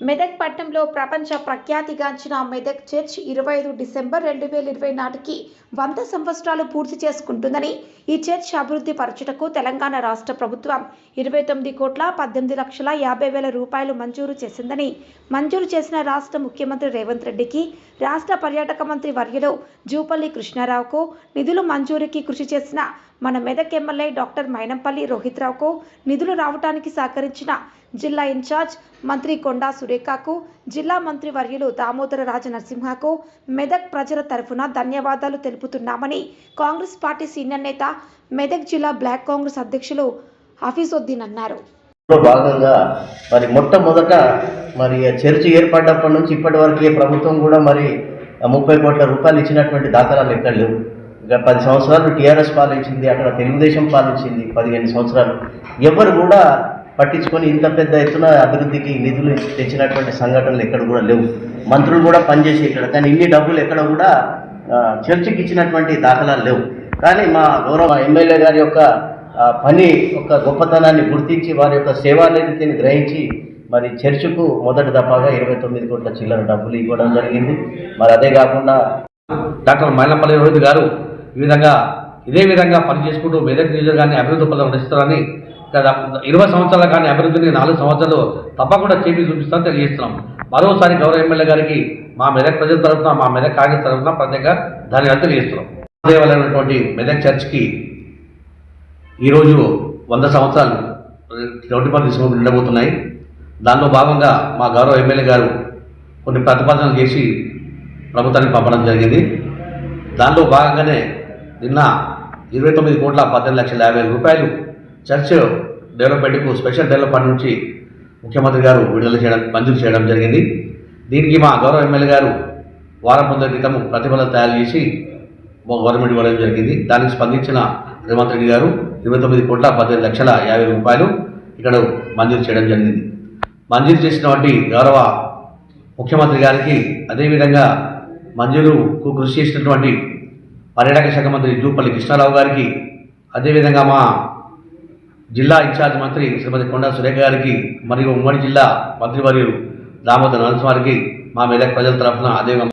మెదక్ పట్టణంలో ప్రపంచ ప్రఖ్యాతిగాంచిన మెదక్ చర్చ్ ఇరవై ఐదు డిసెంబర్ రెండు వేల ఇరవై నాటికి వంద సంవత్సరాలు పూర్తి చేసుకుంటుందని ఈ చర్చ్ అభివృద్ధి పరచుటకు తెలంగాణ రాష్ట్ర ప్రభుత్వం ఇరవై తొమ్మిది కోట్ల పద్దెనిమిది లక్షల యాభై వేల రూపాయలు మంజూరు చేసిందని మంజూరు చేసిన రాష్ట్ర ముఖ్యమంత్రి రేవంత్ రెడ్డికి రాష్ట్ర పర్యాటక మంత్రి వర్యులు జూపల్లి కృష్ణారావుకు నిధులు మంజూరీకి కృషి చేసిన మన మెదక్ ఎమ్మెల్యే డాక్టర్ మైనంపల్లి రోహిత్రావుకు నిధులు రావడానికి సహకరించిన జిల్లా ఇన్ఛార్జ్ మంత్రి కొండా సురేఖకు జిల్లా మంత్రి వర్యులు దామోదర రాజ నరసింహకు మెదక్ ప్రజల తరఫున ధన్యవాదాలు తెలుపుతున్నామని కాంగ్రెస్ పార్టీ సీనియర్ నేత మెదక్ జిల్లా బ్లాక్ కాంగ్రెస్ అధ్యక్షులు హఫీజుద్దీన్ అన్నారు. భాగంగా మరి మొట్టమొదట మరి చర్చ ఏర్పడ్డప్పటి నుంచి ఇప్పటి వరకు ఏ ప్రభుత్వం కూడా మరి ముప్పై కోట్ల రూపాయలు ఇచ్చినటువంటి దాఖలాలు ఎక్కడ లేవు. పది సంవత్సరాలు టీఆర్ఎస్ పాలించింది అక్కడ తెలుగుదేశం పాలించింది పదిహేను సంవత్సరాలు. ఎవరు కూడా పట్టించుకొని ఇంత పెద్ద ఎత్తున అభివృద్ధికి నిధులు తెచ్చినటువంటి సంఘటనలు ఎక్కడ కూడా లేవు. మంత్రులు కూడా పనిచేసి ఇక్కడ కానీ ఇన్ని డబ్బులు ఎక్కడ కూడా చర్చకి చర్చికి ఇచ్చినటువంటి దాఖలాలు లేవు. కానీ మా గౌరవ ఎమ్మెల్యే గారి యొక్క పని యొక్క గొప్పతనాన్ని గుర్తించి వారి యొక్క సేవానిధిని గ్రహించి మరి చర్చకు మొదటి దఫాగా ఇరవై తొమ్మిది కోట్ల చిల్లర డబ్బులు ఇవ్వడం జరిగింది. మరి అదే కాకుండా డాక్టర్ మైలపల్లి రోహిత్ గారు ఈ విధంగా ఇదే విధంగా పనిచేసుకుంటూ మెదక్ నియోజకవర్గాన్ని అభివృద్ధి పదం నడుస్తారని గత ఇరవై సంవత్సరాల కానీ అభివృద్ధిని నాలుగు సంవత్సరాలు తప్పకుండా చేపి చూపిస్తామని తెలియజేస్తున్నాం. మరోసారి గౌరవ ఎమ్మెల్యే గారికి మా మెదక్ ప్రజల తరఫున మా మెదక్ కాంగ్రెస్ తరఫున ప్రత్యేకంగా ధన్యవాదాలు తెలియజేస్తున్నాం. దేవాలయమైనటువంటి మెదక్ చర్చ్కి ఈరోజు వంద సంవత్సరాలు రోడ్డు మంది తీసుకుని ఉండబోతున్నాయి దానిలో భాగంగా మా గౌరవ ఎమ్మెల్యే గారు కొన్ని ప్రతిపాదనలు చేసి ప్రభుత్వానికి పంపడం జరిగింది. దానిలో భాగంగానే నిన్న ఇరవై తొమ్మిది కోట్ల పద్దెనిమిది లక్షల యాభై రూపాయలు చర్చ్ డెవలప్మెంట్కు స్పెషల్ డెవలప్ ఫండ్ నుంచి ముఖ్యమంత్రి గారు విడుదల చేయడం మంజూరు చేయడం జరిగింది. దీనికి మా గౌరవ ఎమ్మెల్యే గారు వారం పొందిన క్రితం ప్రతిఫలం తయారు చేసి మా గవర్నమెంట్ ఇవ్వడం జరిగింది. దానికి స్పందించిన రేవంత్ రెడ్డి గారు ఇరవై తొమ్మిది కోట్ల పద్దెనిమిది లక్షల యాభై రూపాయలు ఇక్కడ మంజూరు చేయడం జరిగింది. మంజూరు చేసినటువంటి గౌరవ ముఖ్యమంత్రి గారికి అదేవిధంగా మంజూరుకు కృషి చేసినటువంటి పర్యాటక శాఖ మంత్రి జూపల్లి కృష్ణారావు గారికి అదేవిధంగా మా జిల్లా ఇన్ఛార్జ్ మంత్రి శ్రీమతి కొండా సురేఖ గారికి మరియు ఉమ్మడి జిల్లా మంత్రివర్యులు దామోదర్ నరసింహారికి మా మెదక్ ప్రజల తరఫున అదేవిధంగా